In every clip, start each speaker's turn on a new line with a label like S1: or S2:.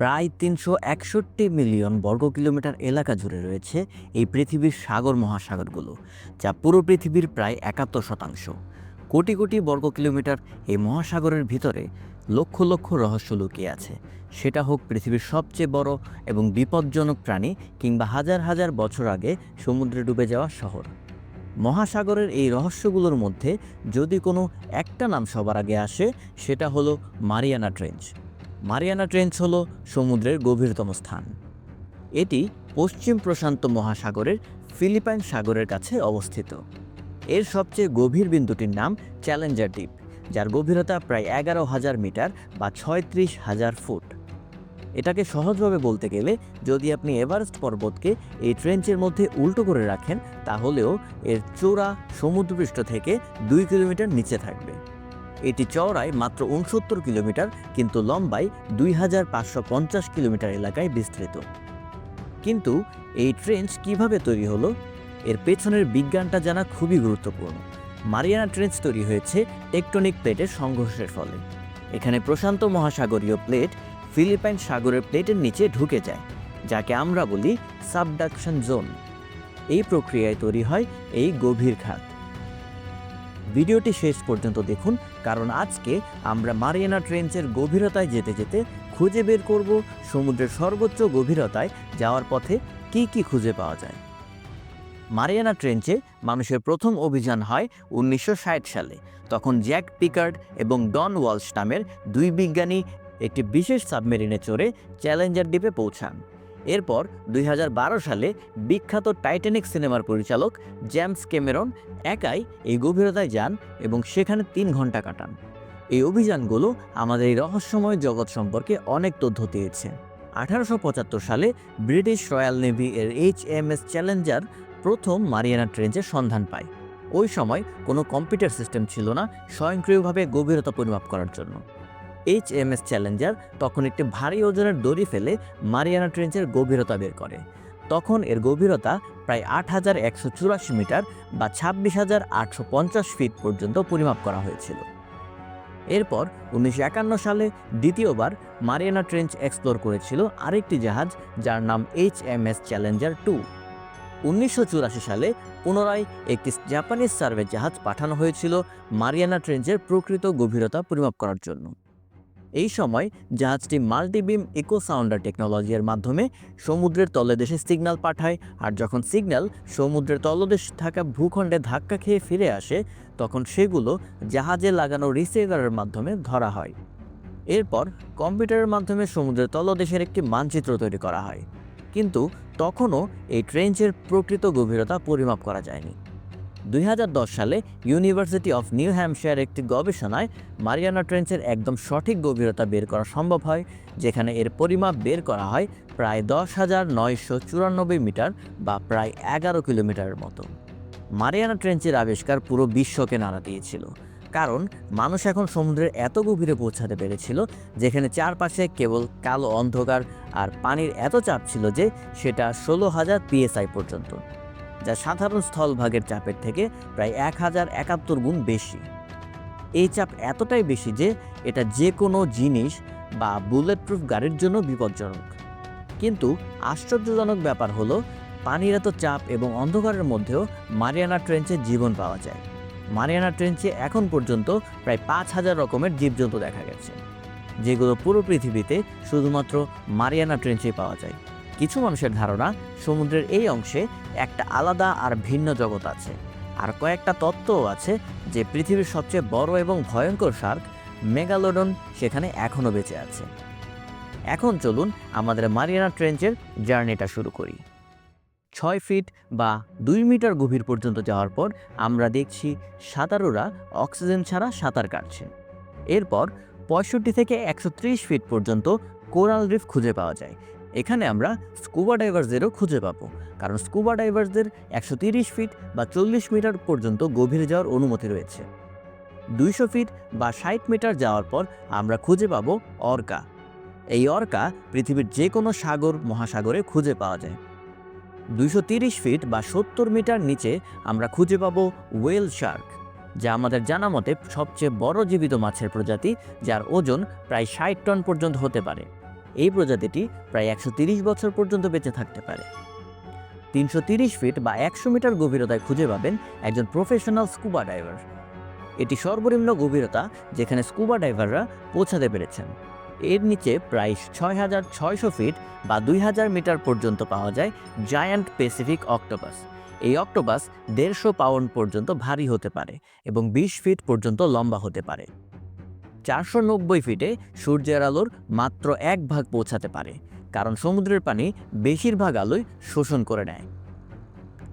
S1: প্রায় তিনশো একষট্টি মিলিয়ন বর্গ কিলোমিটার এলাকা জুড়ে রয়েছে এই পৃথিবীর সাগর মহাসাগরগুলো, যা পুরো পৃথিবীর প্রায় একাত্তর শতাংশ। কোটি কোটি বর্গ কিলোমিটার এই মহাসাগরের ভিতরে লক্ষ লক্ষ রহস্য লুকিয়ে আছে। সেটা হোক পৃথিবীর সবচেয়ে বড় এবং বিপজ্জনক প্রাণী কিংবা হাজার হাজার বছর আগে সমুদ্রে ডুবে যাওয়া শহর। মহাসাগরের এই রহস্যগুলোর মধ্যে যদি কোনো একটা নাম সবার আগে আসে, সেটা হলো মারিয়ানা ট্রেঞ্চ মারিয়ানা ট্রেঞ্চ হল সমুদ্রের গভীরতম স্থান। এটি পশ্চিম প্রশান্ত মহাসাগরের ফিলিপাইন সাগরের কাছে অবস্থিত। এর সবচেয়ে গভীর বিন্দুটির নাম চ্যালেঞ্জার দ্বীপ, যার গভীরতা প্রায় এগারো হাজার মিটার বা ছয়ত্রিশ হাজার ফুট। এটাকে সহজভাবে বলতে গেলে, যদি আপনি এভারেস্ট পর্বতকে এই ট্রেঞ্চের মধ্যে উল্টো করে রাখেন, তাহলেও এর চূড়া সমুদ্রপৃষ্ঠ থেকে দুই কিলোমিটার নিচে থাকবে। এটি চওড়ায় মাত্র উনসত্তর কিলোমিটার, কিন্তু লম্বায় দুই হাজার পাঁচশো পঞ্চাশ কিলোমিটার এলাকায় বিস্তৃত। কিন্তু এই ট্রেঞ্চ কীভাবে তৈরি হলো? এর পেছনের বিজ্ঞানটা জানা খুবই গুরুত্বপূর্ণ। মারিয়ানা ট্রেঞ্চ তৈরি হয়েছে টেকটনিক প্লেটের সংঘর্ষের ফলে। এখানে প্রশান্ত মহাসাগরীয় প্লেট ফিলিপাইন সাগরের প্লেটের নিচে ঢুকে যায়, যাকে আমরা বলি সাবডাকশন জোন। এই প্রক্রিয়ায় তৈরি হয় এই গভীর খাত। ভিডিওটি শেষ পর্যন্ত দেখুন কারণ আজকে আমরা মারিয়ানা ট্রেঞ্চের গভীরতায় যেতে যেতে খুঁজে বের করব সমুদ্রের সর্বোচ্চ গভীরতায় যাওয়ার পথে কি কি খুঁজে পাওয়া যায়। মারিয়ানা ট্রেঞ্চে মানুষের প্রথম অভিযান হয় উনিশশো ষাট সালে, তখন জ্যাক পিকার্ড এবং ডন ওয়ালস নামের দুই বিজ্ঞানী একটি বিশেষ সাবমেরিনে চড়ে চ্যালেঞ্জার দ্বীপে পৌঁছান। এরপর দুই হাজার বারো সালে বিখ্যাত টাইটানিক সিনেমার পরিচালক জেমস ক্যামেরন একাই এই গভীরতায় যান এবং সেখানে তিন ঘণ্টা কাটান। এই অভিযানগুলো আমাদের এই রহস্যময় জগৎ সম্পর্কে অনেক তথ্য দিয়েছে। আঠারোশো পঁচাত্তর সালে ব্রিটিশ রয়্যাল নেভি এর এইচ এম এস চ্যালেঞ্জার প্রথম মারিয়ানা ট্রেঞ্চের সন্ধান পায়। ওই সময় কোনো কম্পিউটার সিস্টেম ছিল না স্বয়ংক্রিয়ভাবে গভীরতা পরিমাপ করার জন্য। এইচ এম এস চ্যালেঞ্জার তখন একটি ভারী ওজনের দড়ি ফেলে মারিয়ানা ট্রেঞ্চের গভীরতা বের করে। তখন এর গভীরতা প্রায় আট হাজার একশো চুরাশি মিটার বা ছাব্বিশ হাজার আটশো পঞ্চাশ ফিট পর্যন্ত পরিমাপ করা হয়েছিল। এরপর উনিশশো একান্ন সালে দ্বিতীয়বার মারিয়ানা ট্রেঞ্চ এক্সপ্লোর করেছিল আরেকটি জাহাজ যার নাম H M S Challenger two উনিশশো চুরাশি সালে পুনরায় একটি জাপানিজ সার্ভে জাহাজ পাঠানো হয়েছিল মারিয়ানা ট্রেঞ্চের প্রকৃত গভীরতা পরিমাপ করার জন্য। এই সময় জাহাজটি মাল্টিবিম ইকো সাউন্ডার টেকনোলজির মাধ্যমে সমুদ্রের তলদেশে সিগন্যাল পাঠায়, আর যখন সিগন্যাল সমুদ্রের তলদেশে থাকা ভূখণ্ডে ধাক্কা খেয়ে ফিরে আসে, তখন সেগুলো জাহাজে লাগানো রিসিভারের মাধ্যমে ধরা হয়। এরপর কম্পিউটারের মাধ্যমে সমুদ্রের তলদেশের একটি মানচিত্র তৈরি করা হয়। কিন্তু তখনও এই ট্রেঞ্চের প্রকৃত গভীরতা পরিমাপ করা যায়নি। দুই হাজার দশ সালে ইউনিভার্সিটি অফ নিউ হ্যাম্পশায়ার একটি গবেষণায় মারিয়ানা ট্রেঞ্চের একদম সঠিক গভীরতা বের করা সম্ভব হয়, যেখানে এর পরিমাপ বের করা হয় প্রায় দশ হাজার নয়শো চুরানব্বই মিটার বা প্রায় এগারো কিলোমিটারের মতো। মারিয়ানা ট্রেঞ্চের আবিষ্কার পুরো বিশ্বকে নাড়া দিয়েছিল, কারণ মানুষ এখন সমুদ্রের এত গভীরে পৌঁছাতে পেরেছিল, যেখানে চারপাশে কেবল কালো অন্ধকার আর পানির এত চাপ ছিল যে সেটা ষোলো হাজার পিএসআই পর্যন্ত। যা সাধারণ স্থলভাগের চাপের থেকে প্রায় এক হাজার একাত্তর গুণ বেশি। এই চাপ এতটাই বেশি যে এটা যে কোনো জিনিস বা বুলেট প্রুফ গাড়ির জন্য বিপজ্জনক। কিন্তু আশ্চর্যজনক ব্যাপার হলো, পানির এত চাপ এবং অন্ধকারের মধ্যেও মারিয়ানা ট্রেঞ্চে জীবন পাওয়া যায়। মারিয়ানা ট্রেঞ্চে এখন পর্যন্ত প্রায় পাঁচ হাজার রকমের জীবজন্তু দেখা গেছে, যেগুলো পুরো পৃথিবীতে শুধুমাত্র মারিয়ানা ট্রেঞ্চেই পাওয়া যায়। কিছু মানুষের ধারণা সমুদ্রের এই অংশে একটা আলাদা আর ভিন্ন জগৎ আছে। আর কয়েকটা তত্ত্বও আছে যে পৃথিবীর সবচেয়ে বড় এবং ভয়ঙ্কর শার্ক মেগালোডন সেখানে এখনও বেঁচে আছে। এখন চলুন আমাদের মারিয়ানা ট্রেঞ্চের জার্নিটা শুরু করি। ছয় ফিট বা দুই মিটার গভীর পর্যন্ত যাওয়ার পর আমরা দেখছি সাঁতারুরা অক্সিজেন ছাড়া সাঁতার কাটছে। এরপর পঁয়ষট্টি থেকে একশো ত্রিশ ফিট পর্যন্ত কোরাল রিফ খুঁজে পাওয়া যায়। এখানে আমরা স্কুবা ডাইভার্সদেরও খুঁজে পাবো। কারণ স্কুবা ডাইভার্সদের একশো তিরিশ ফিট বা চল্লিশ মিটার পর্যন্ত গভীরে যাওয়ার অনুমতি রয়েছে। দুইশো ফিট বা ষাট মিটার যাওয়ার পর আমরা খুঁজে পাবো অর্কা এই অর্কা পৃথিবীর যে কোনো সাগর, মহাসাগরে খুঁজে পাওয়া যায়। দুইশো তিরিশ ফিট বা সত্তর মিটার নিচে আমরা খুঁজে পাবো ওয়েল শার্ক যা আমাদের জানা মতে সবচেয়ে বড় জীবিত মাছের প্রজাতি, যার ওজন প্রায় ষাট টন পর্যন্ত হতে পারে। এই প্রজাতিটি প্রায় একশো বছর পর্যন্ত বেঁচে থাকতে পারে। তিনশো ফিট বা একশো মিটার গভীরতায় খুঁজে পাবেন একজন প্রফেশনাল স্কুবা ডাইভার। এটি সর্বনিম্ন গভীরতা যেখানে স্কুবা ডাইভাররা পৌঁছাতে পেরেছেন। এর নিচে প্রায় ছয় হাজার ছয়শো ফিট বা দুই হাজার মিটার পর্যন্ত পাওয়া যায় জায়ান্ট প্যাসিফিক অক্টোপাস। এই অক্টোপাস দেড়শো পাউন্ড পর্যন্ত ভারী হতে পারে এবং বিশ ফিট পর্যন্ত লম্বা হতে পারে। চারশো নব্বই ফিটে সূর্যের আলোর মাত্র এক ভাগ পৌঁছাতে পারে, কারণ সমুদ্রের পানি বেশিরভাগ আলোয় শোষণ করে নেয়।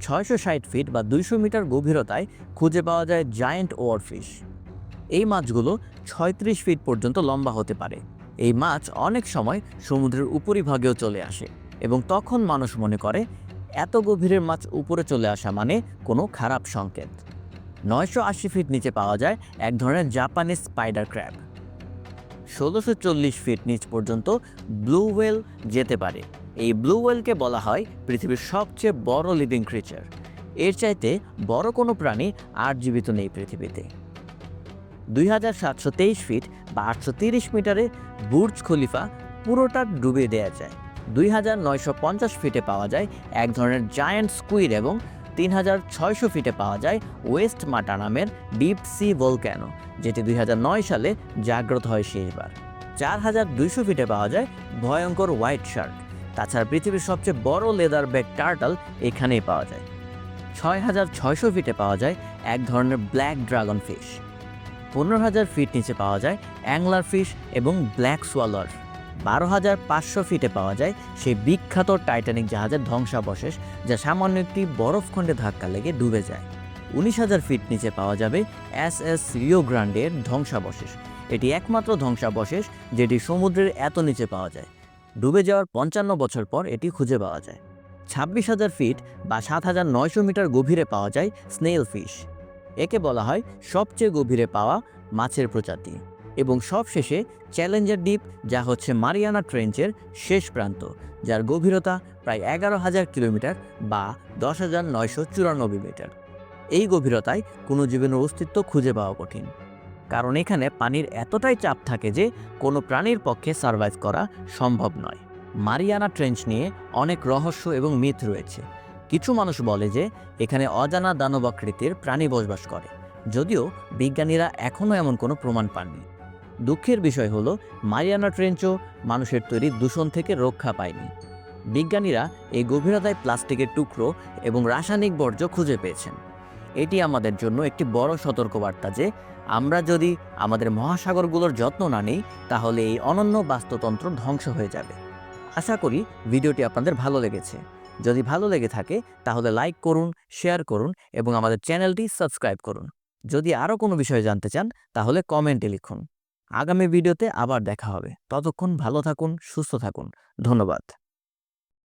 S1: ছয়শো ষাট ফিট বা দুইশো মিটার গভীরতায় খুঁজে পাওয়া যায় জায়েন্ট ওয়ারফিশ। এই মাছগুলো ছয়ত্রিশ ফিট পর্যন্ত লম্বা হতে পারে। এই মাছ অনেক সময় সমুদ্রের উপরিভাগেও চলে আসে এবং তখন মানুষ মনে করে, এত গভীরের মাছ উপরে চলে আসা মানে কোনো খারাপ সংকেত। নয়শো আশি ফিট নিচে পাওয়া যায় এক ধরনের জাপানিজ স্পাইডার ক্র্যাব ষোলোশো চল্লিশ ফিট নিচ পর্যন্ত ব্লু ওয়েল যেতে পারে। এই ব্লু ওয়েলকে বলা হয় পৃথিবীর সবচেয়ে বড় লিভিং ক্রিচার এর চাইতে বড় কোনো প্রাণী আর জীবিত নেই পৃথিবীতে। দুই হাজার সাতশো তেইশ ফিট বা আটশো তিরিশ মিটারে বুর্জ খলিফা পুরোটা ডুবিয়ে দেওয়া যায়। দুই হাজার নয়শো পঞ্চাশ ফিটে পাওয়া যায় এক ধরনের জায়ান্ট স্কুইড এবং তিন হাজার ছয়শো ফিটে পাওয়া যায় ওয়েস্ট মাটা নামের ডিপ সি ভোলক্যানো, যেটি দুই হাজার নয় সালে জাগ্রত হয় শেষবার চার হাজার দুইশো ফিটে পাওয়া যায় ভয়ঙ্কর হোয়াইট শার্ক, তাছাড়া পৃথিবীর সবচেয়ে বড় লেদার ব্যাগ টার্টল এখানেই পাওয়া যায়। ছয় হাজার ছয়শো ফিটে পাওয়া যায় এক ধরনের ব্ল্যাক ড্রাগন ফিশ। পনেরো হাজার ফিট নিচে পাওয়া যায় অ্যাংলার ফিশ এবং ব্ল্যাক সোয়ালার বারো হাজার পাঁচশো ফিটে পাওয়া যায় সেই বিখ্যাত টাইটানিক জাহাজের ধ্বংসাবশেষ, যা সামান্য একটি বরফখণ্ডে ধাক্কা লেগে ডুবে যায়। উনিশ হাজার ফিট নিচে পাওয়া যাবে এস এস রিও গ্রান্ডের ধ্বংসাবশেষ। এটি একমাত্র ধ্বংসাবশেষ যেটি সমুদ্রের এত নিচে পাওয়া যায়। ডুবে যাওয়ার পঞ্চান্ন বছর পর এটি খুঁজে পাওয়া যায়। ছাব্বিশ হাজার ফিট বা সাত হাজার নয়শো মিটার গভীরে পাওয়া যায় স্নেল ফিশ। একে বলা হয় সবচেয়ে গভীরে পাওয়া মাছের প্রজাতি। এবং সবশেষে চ্যালেঞ্জার দ্বীপ, যা হচ্ছে মারিয়ানা ট্রেঞ্চের শেষ প্রান্ত, যার গভীরতা প্রায় এগারো হাজার কিলোমিটার বা দশ হাজার নয়শো চুরানব্বই মিটার। এই গভীরতায় কোনো জীবনের অস্তিত্ব খুঁজে পাওয়া কঠিন, কারণ এখানে পানির এতটাই চাপ থাকে যে কোনো প্রাণীর পক্ষে সার্ভাইভ করা সম্ভব নয়। মারিয়ানা ট্রেঞ্চ নিয়ে অনেক রহস্য এবং মিথ রয়েছে। কিছু মানুষ বলে যে এখানে অজানা দানবাকৃতির প্রাণী বসবাস করে, যদিও বিজ্ঞানীরা এখনও এমন কোনো প্রমাণ পাননি। দুঃখের বিষয় হলো, মারিয়ানা ট্রেঞ্চও মানুষের তৈরি দূষণ থেকে রক্ষা পায়নি। বিজ্ঞানীরা এই গভীরতায় প্লাস্টিকের টুকরো এবং রাসায়নিক বর্জ্য খুঁজে পেয়েছেন। এটি আমাদের জন্য একটি বড় সতর্কবার্তা যে, আমরা যদি আমাদের মহাসাগরগুলোর যত্ন না নিই, তাহলে এই অনন্য বাস্তুতন্ত্র ধ্বংস হয়ে যাবে। আশা করি ভিডিওটি আপনাদের ভালো লেগেছে। যদি ভালো লেগে থাকে, তাহলে লাইক করুন, শেয়ার করুন এবং আমাদের চ্যানেলটি সাবস্ক্রাইব করুন। যদি আরও কোনো বিষয়ে জানতে চান, তাহলে কমেন্টে লিখুন। আগামী ভিডিওতে আবার দেখা হবে। ততক্ষণ ভালো থাকুন সুস্থ থাকুন। ধন্যবাদ।